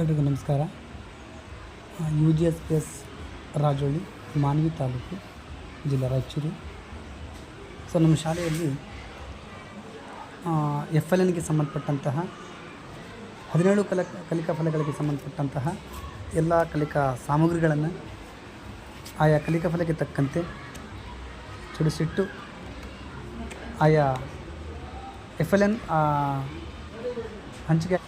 ಎಲ್ರಿಗೂ ನಮಸ್ಕಾರ. U G S P S Rajoli, Manvi taluk, ಜಿಲ್ಲಾ ರಾಯಚೂರು. ಸೊ ನಮ್ಮ ಶಾಲೆಯಲ್ಲಿ ಎಫ್ ಎಲ್ ಎನ್ಗೆ ಸಂಬಂಧಪಟ್ಟಂತಹ, ಹದಿನೇಳು ಕಲ, ಕಲಿಕಾ ಫಲಗಳಿಗೆ ಸಂಬಂಧಪಟ್ಟಂತಹ ಎಲ್ಲ ಕಲಿಕಾ ಸಾಮಗ್ರಿಗಳನ್ನು ಆಯಾ ಕಲಿಕಾ ಫಲಕ್ಕೆ ತಕ್ಕಂತೆ ಜೋಡಿಸಿಟ್ಟು ಆಯಾ ಎಫ್ ಎಲ್ ಎನ್ ಹಂಚಿಕೆ